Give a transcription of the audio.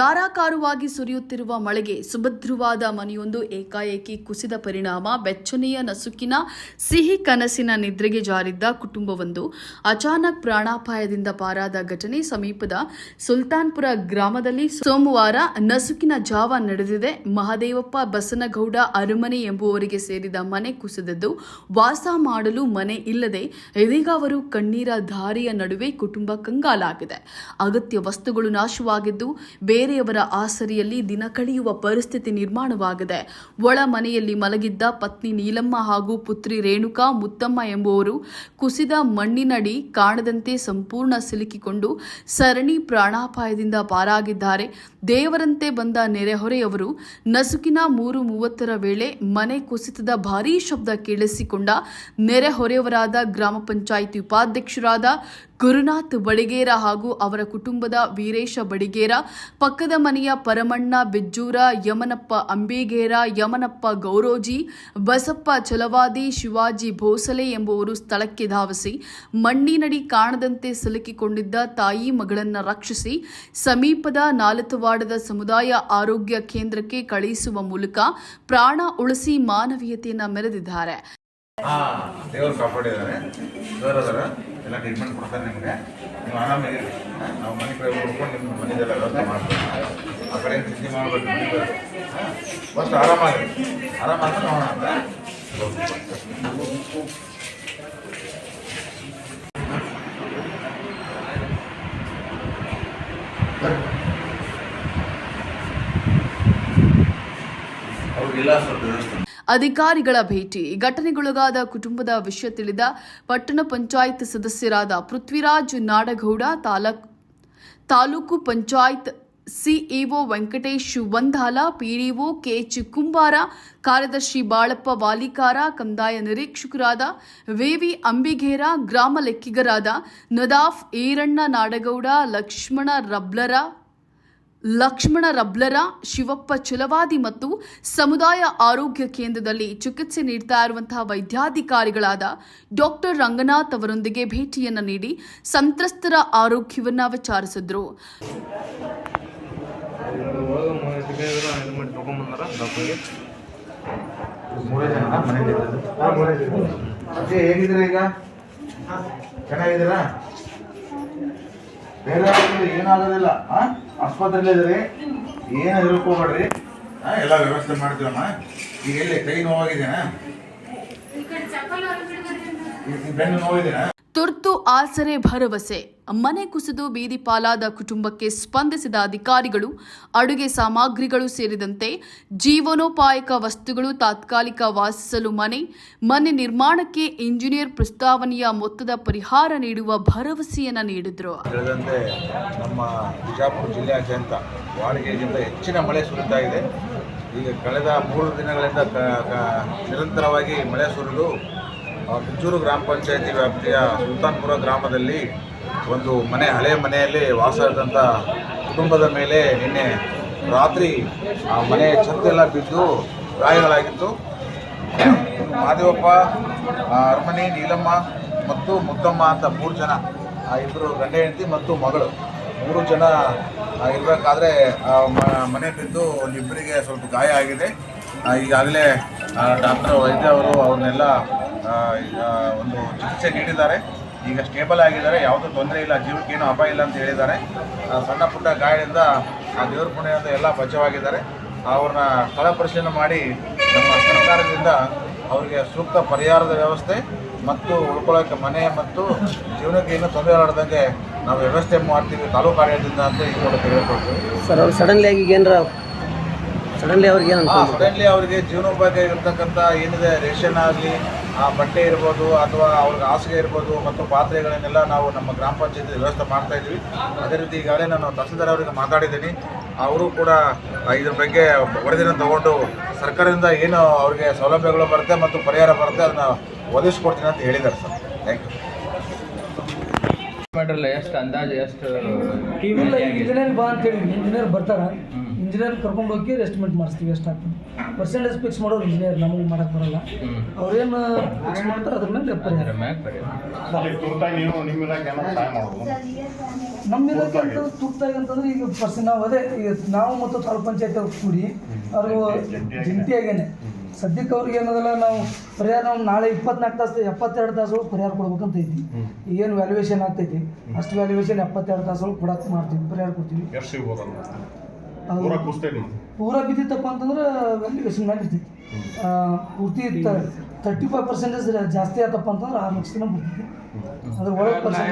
ಧಾರಾಕಾರವಾಗಿ ಸುರಿಯುತ್ತಿರುವ ಮಳೆಗೆ ಸುಭದ್ರವಾದ ಮನೆಯೊಂದು ಏಕಾಏಕಿ ಕುಸಿದ ಪರಿಣಾಮ, ಬೆಚ್ಚನೆಯ ನಸುಕಿನ ಸಿಹಿ ಕನಸಿನ ನಿದ್ರೆಗೆ ಜಾರಿದ್ದ ಕುಟುಂಬವೊಂದು. ಅಚಾನಕ್ ಪ್ರಾಣಾಪಾಯದಿಂದ ಪಾರಾದ ಘಟನೆ ಸಮೀಪದ ಸುಲ್ತಾನ್ಪುರ ಗ್ರಾಮದಲ್ಲಿ ಸೋಮವಾರ ನಸುಕಿನ ಜಾವ ನಡೆದಿದೆ. ಮಹದೇವಪ್ಪ ಬಸನಗೌಡ ಅರಮನೆ ಎಂಬುವರಿಗೆ ಸೇರಿದ ಮನೆ ಕುಸಿದದ್ದು. ವಾಸ ಮಾಡಲು ಮನೆ ಇಲ್ಲದೆ ಇದೀಗ ಅವರು ಕಣ್ಣೀರ ಧಾರೆಯ ನಡುವೆ ಕುಟುಂಬ ಕಂಗಾಲಾಗಿದೆ. ಅಗತ್ಯ ವಸ್ತುಗಳು ನಾಶವಾಗಿದ್ದು ಬೇರೆಯವರ ಆಸರಿಯಲ್ಲಿ ದಿನ ಕಳೆಯುವ ಪರಿಸ್ಥಿತಿ ನಿರ್ಮಾಣವಾಗಿದೆ. ಒಳ ಮನೆಯಲ್ಲಿ ಮಲಗಿದ್ದ ಪತ್ನಿ ನೀಲಮ್ಮ ಹಾಗೂ ಪುತ್ರಿ ರೇಣುಕಾ, ಮುತ್ತಮ್ಮ ಎಂಬುವರು ಕುಸಿದ ಮಣ್ಣಿನಡಿ ಕಾಣದಂತೆ ಸಂಪೂರ್ಣ ಸಿಲುಕಿಕೊಂಡು ಸರಣಿ ಪ್ರಾಣಾಪಾಯದಿಂದ ಪಾರಾಗಿದ್ದಾರೆ. ದೇವರಂತೆ ಬಂದ ನೆರೆಹೊರೆಯವರು ನಸುಕಿನ ಮೂರು ಮೂವತ್ತರ ವೇಳೆ ಮನೆ ಕುಸಿತದ ಭಾರೀ ಶಬ್ದ ಕೇಳಿಸಿಕೊಂಡ ನೆರೆಹೊರೆಯವರಾದ ಗ್ರಾಮ ಪಂಚಾಯಿತಿ ಉಪಾಧ್ಯಕ್ಷರಾದ ಗುರುನಾಥ್ ಬಡಿಗೇರ ಹಾಗೂ ಅವರ ಕುಟುಂಬದ ವೀರೇಶ ಬಡಿಗೇರ, ಪಕ್ಕದ ಮನೆಯ ಪರಮಣ್ಣ ಬೆಜ್ಜೂರ, ಯಮನಪ್ಪ ಅಂಬೇಗೇರ, ಯಮನಪ್ಪ ಗೌರೋಜಿ, ಬಸಪ್ಪ ಚಲವಾದಿ, ಶಿವಾಜಿ ಭೋಸಲೆ ಎಂಬುವರು ಸ್ಥಳಕ್ಕೆ ಧಾವಿಸಿ, ಮಣ್ಣಿನಡಿ ಕಾಣದಂತೆ ಸಿಲುಕಿಕೊಂಡಿದ್ದ ತಾಯಿ ಮಗಳನ್ನು ರಕ್ಷಿಸಿ, ಸಮೀಪದ ನಾಲತವಾಡದ ಸಮುದಾಯ ಆರೋಗ್ಯ ಕೇಂದ್ರಕ್ಕೆ ಕಳುಹಿಸುವ ಮೂಲಕ ಪ್ರಾಣ ಉಳಿಸಿ ಮಾನವೀಯತೆಯನ್ನು ಮೆರೆದಿದ್ದಾರೆ. ಹಾ ದೇವ್ರು ಕಾಪಾಡಿದ್ದಾರೆ ಸರ್ ಅದಾರ ಎಲ್ಲ ಟ್ರೀಟ್ಮೆಂಟ್ ಕೊಡ್ತಾರೆ ನಿಮಗೆ. ನೀವು ಆರಾಮಾಗಿರಿ ಹಾ, ನಾವು ಮನೆ ಕಡೆ ನೋಡ್ಕೊಂಡು ನಿಮ್ಮ ಮನೆದೆಲ್ಲ ವ್ಯವಸ್ಥೆ ಮಾಡ್ತೀವಿ. ಆ ಕಡೆ ಏನ್ ಚಿಂತೆ ಮಾಡಬೇಕು ಮನೆ ಫಸ್ಟ್ ಆರಾಮಾಗಿ ಆರಾಮಾಗಿ ನೋಡೋಣ ಅಂತ. ಅವ್ರಿಗಿಲ್ಲ ಸ್ವಲ್ಪ ವ್ಯವಸ್ಥೆ ಅಧಿಕಾರಿಗಳ ಭೇಟಿ. ಘಟನೆಗೊಳಗಾದ ಕುಟುಂಬದ ವಿಷಯ ತಿಳಿದ ಪಟ್ಟಣ ಪಂಚಾಯತ್ ಸದಸ್ಯರಾದ Prithviraj Nadagouda, taluk, taluk panchayat CEO Venkatesh Vandala PDO K H Kumbara ಕಾರ್ಯದರ್ಶಿ ಬಾಳಪ್ಪ ವಾಲಿಕಾರ, ಕಂದಾಯ ನಿರೀಕ್ಷಕರಾದ ವಿವಿ ಅಂಬಿಗೇರ, ಗ್ರಾಮ ಲೆಕ್ಕಿಗರಾದ ನದಾಫ್ ಈರಣ್ಣ ನಾಡಗೌಡ, ಲಕ್ಷ್ಮಣ ರಬ್ಲರ ಲಕ್ಷ್ಮಣ ರಬ್ಲರ ಶಿವಪ್ಪ ಚುಲವಾದಿ ಮತ್ತು ಸಮುದಾಯ ಆರೋಗ್ಯ ಕೇಂದ್ರದಲ್ಲಿ ಚಿಕಿತ್ಸೆ ನೀಡ್ತಾ ಇರುವಂತಹ ವೈದ್ಯಾಧಿಕಾರಿಗಳಾದ ಡಾಕ್ಟರ್ ರಂಗನಾಥ್ ಅವರೊಂದಿಗೆ ಭೇಟಿಯನ್ನು ನೀಡಿ ಸಂತ್ರಸ್ತರ ಆರೋಗ್ಯವನ್ನ ವಿಚಾರಿಸಿದ್ರು. ಒಳಗೆ ಬೇರೆ ಏನಾಗೋದಿಲ್ಲ ಆ? ಆಸ್ಪತ್ರೆಯಲ್ಲಿ ಇದ್ರಿ ಏನು ಹೇಳ್ಕೊಬೇಡ್ರಿ ಎಲ್ಲ ವ್ಯವಸ್ಥೆ ಮಾಡ್ತೀವಮ್ಮ. ಈಗ ಎಲ್ಲಿ ಕೈ ನೋವಾಗಿದೆನಾ ಈ ಬೆನ್ನು ನೋವಿದೆನಾ ತುರ್ತು ಆಸರೆ ಭರವಸೆ. ಮನೆ ಕುಸಿದು ಬೀದಿಪಾಲಾದ ಕುಟುಂಬಕ್ಕೆ ಸ್ಪಂದಿಸಿದ ಅಧಿಕಾರಿಗಳು, ಅಡುಗೆ ಸಾಮಗ್ರಿಗಳು ಸೇರಿದಂತೆ ಜೀವನೋಪಾಯಕ ವಸ್ತುಗಳು ತಾತ್ಕಾಲಿಕ ವಾಸಿಸಲು ಮನೆ ಮನೆ ನಿರ್ಮಾಣಕ್ಕೆ ಇಂಜಿನಿಯರ್ ಪ್ರಸ್ತಾವನೆಯ ಮೊತ್ತದ ಪರಿಹಾರ ನೀಡುವ ಭರವಸೆಯನ್ನ ನೀಡಿದ್ರು. ನಮ್ಮ ಬಿಜಾಪುರ ಜಿಲ್ಲೆಯಾದ್ಯಂತ ಹೆಚ್ಚಿನ ಮಳೆ ಇದೆ. ಈಗ ಕಳೆದ ಮೂರು ದಿನಗಳಿಂದ ನಿರಂತರವಾಗಿ ಮಳೆ ಸುರಿದು ಆ, ಕಿಚ್ಚೂರು ಗ್ರಾಮ ಪಂಚಾಯತಿ ವ್ಯಾಪ್ತಿಯ ಸುಲ್ತಾನ್ಪುರ ಗ್ರಾಮದಲ್ಲಿ ಒಂದು ಮನೆ ಹಳೆಯ ಮನೆಯಲ್ಲಿ ವಾಸ ಇದ್ದಂಥ ಕುಟುಂಬದ ಮೇಲೆ ನಿನ್ನೆ ರಾತ್ರಿ ಆ ಮನೆ ಛತ್ತೆಲ್ಲ ಬಿದ್ದು ಗಾಯಗಳಾಗಿತ್ತು. ಮಾದೇವಪ್ಪ ಅರಮನೆ ನೀಲಮ್ಮ ಮತ್ತು ಮುತ್ತಮ್ಮ ಅಂತ ಮೂರು ಜನ ಆ ಇಬ್ಬರು ಗಂಡ ಹೆಂಡತಿ ಮತ್ತು ಮಗಳು. ಮೂರು ಜನ ಇರಬೇಕಾದ್ರೆ ಮನೆ ಬಿದ್ದು ಒಂದಿಬ್ಬರಿಗೆ ಸ್ವಲ್ಪ ಗಾಯ ಆಗಿದೆ. ಈಗಾಗಲೇ ಡಾಕ್ಟರ್ ವೈದ್ಯ ಅವರು ಅವ್ರನ್ನೆಲ್ಲ ಒಂದು ಚಿಕಿತ್ಸೆ ನೀಡಿದ್ದಾರೆ. ಈಗ ಸ್ಟೇಬಲ್ ಆಗಿದ್ದಾರೆ. ಯಾವುದೂ ತೊಂದರೆ ಇಲ್ಲ. ಜೀವಕ್ಕೇನು ಅಪಾಯ ಇಲ್ಲ ಅಂತ ಹೇಳಿದ್ದಾರೆ. ಆ, ಸಣ್ಣ ಪುಟ್ಟ ಗಾಯದಿಂದ ಆ ದೇವ್ರ ಪುಣ್ಯದಿಂದ ಎಲ್ಲ ಬಚಾವಾಗಿದ್ದಾರೆ ಅವ್ರನ್ನ ಸ್ಥಳ ಪರಿಶೀಲನೆ ಮಾಡಿ ನಮ್ಮ ಸರ್ಕಾರದಿಂದ ಅವರಿಗೆ ಸೂಕ್ತ ಪರಿಹಾರದ ವ್ಯವಸ್ಥೆ ಮತ್ತು ಉಳ್ಕೊಳ್ಳೋಕ್ಕೆ ಮನೆ ಮತ್ತು ಜೀವನಕ್ಕೆ ಏನು ತೊಂದರೆ ಆಡದಂಗೆ ನಾವು ವ್ಯವಸ್ಥೆ ಮಾಡ್ತೀವಿ ತಾಲೂಕು ಆಡಳಿತದಿಂದ ಅಂತ ಈ ಮೂಲಕ ಹೇಳ್ಕೊಳ್ತೀವಿ. ಸರ್ ಅವ್ರು ಸಡನ್ಲಿ ಆಗಿ ಏನಾರ ಸಡನ್ಲಿ ಅವ್ರಿಗೆ ಸಡನ್ಲಿ ಅವರಿಗೆ ಜೀವನೋಪಾಯ ಇರ್ತಕ್ಕಂಥ ಏನಿದೆ ರೇಷನ್ ಆಗಲಿ ಆ ಬಟ್ಟೆ ಇರ್ಬೋದು ಅಥವಾ ಅವ್ರಿಗೆ ಹಾಸಿಗೆ ಇರ್ಬೋದು ಮತ್ತು ಪಾತ್ರೆಗಳನ್ನೆಲ್ಲ ನಾವು ನಮ್ಮ ಗ್ರಾಮ ಪಂಚಾಯತಿ ವ್ಯವಸ್ಥೆ ಮಾಡ್ತಾ ಇದ್ವಿ ಅದೇ ರೀತಿ ಈಗಾಗಲೇ ನಾನು ತಹಸೀಲ್ದಾರ್ ಅವರಿಗೆ ಮಾತಾಡಿದ್ದೀನಿ. ಅವರು ಕೂಡ ಇದ್ರ ಬಗ್ಗೆ ವರದಿನ ತಗೊಂಡು ಸರ್ಕಾರದಿಂದ ಏನು ಅವ್ರಿಗೆ ಸೌಲಭ್ಯಗಳು ಬರುತ್ತೆ ಮತ್ತು ಪರಿಹಾರ ಬರುತ್ತೆ ಅದನ್ನ ಒದಗಿಸ್ಕೊಡ್ತೀನಿ ಅಂತ ಹೇಳಿದ್ದಾರೆ ಸರ್. ಥ್ಯಾಂಕ್ ಯು ಮಾಡ್ರಲ್ಲ ಎಷ್ಟು ಅಂದಾಜು ಎಷ್ಟು ಇಂಜಿನಿಯರ್ ಬಾ ಅಂತೇಳಿ ಇಂಜಿನಿಯರ್ ಬರ್ತಾರ. ಇಂಜಿನಿಯರ್ ಕರ್ಕೊಂಡು ಹೋಗಿ ಎಸ್ಟಿಮೇಟ್ ಮಾಡಿಸ್ತೀವಿ ಎಷ್ಟಾಗ್ತದೆ ಪರ್ಸೆಂಟೇಜ್ ಫಿಕ್ಸ್ ಮಾಡೋರು ಇಂಜಿನಿಯರ್ ನಮಗೆ ಮಾಡಕ್ಕೆ ಬರಲ್ಲ. ಅವ್ರೇನು ಫಿಕ್ಸ್ ಮಾಡ್ತಾರೆ ಅದ್ರ ಮೇಲೆ ಪರಿಹಾರ ನಿಮ್ಮ ಇಲಾಖೆ ಅಂತ ತುರ್ತಾಗಿ ಅಂತಂದ್ರೆ ಈಗ ಪರ್ಸನ್ ನಾವು ಅದೇ ಈಗ ನಾವು ಮತ್ತು ತಾಲೂಕ್ ಪಂಚಾಯತ್ ಅವ್ರು ಕೂಡಿ ಅವ್ರಿಗೂ ಜಂಟಿಯಾಗೇನೆ ಸದ್ಯಕ್ಕೆ ಅವ್ರಿಗೆ ಏನದಲ್ಲ ನಾವು ಪರಿಹಾರ ನಾವು ನಾಳೆ ಇಪ್ಪತ್ನಾಲ್ಕು ತಾಸು ಎಪ್ಪತ್ತೆರಡು ತಾಸು ಪರಿಹಾರ ಕೊಡ್ಬೇಕಂತ ಐತಿ. ಏನು ವ್ಯಾಲ್ಯೂಯೇಷನ್ ಆಗ್ತೈತಿ? ಅಷ್ಟು ವ್ಯಾಲ್ಯೂಯೇಷನ್ ಎಪ್ಪತ್ತೆರಡು ತಾಸು ಕೊಡಕ್ಕೆ ಮಾಡ್ತೀವಿ ಪರಿಹಾರ ಕೊಡ್ತೀವಿ. ಪೂರ ಕುಸ್ತೈತಿ ಪೂರ ಬಿದ್ದಿತ್ತಪ್ಪ ಅಂತಂದ್ರೆ ವ್ಯಾಲ್ಯೂಯೇಷನ್ ಮೇಲೆ ಇರ್ತೈತಿ ಪೂರ್ತಿ ತರ್ಟಿ ಫೈವ್ ಪರ್ಸೆಂಟೇಜ್ ಜಾಸ್ತಿ ಆತಪ್ಪ ಅಂತಂದ್ರೆ ಆರು ಲಕ್ಷ ದಿನ ಬಿಡ್ತೈತಿ ಅದ್ರ ಒಳಗೆ ಬರ್ತಾರೆ.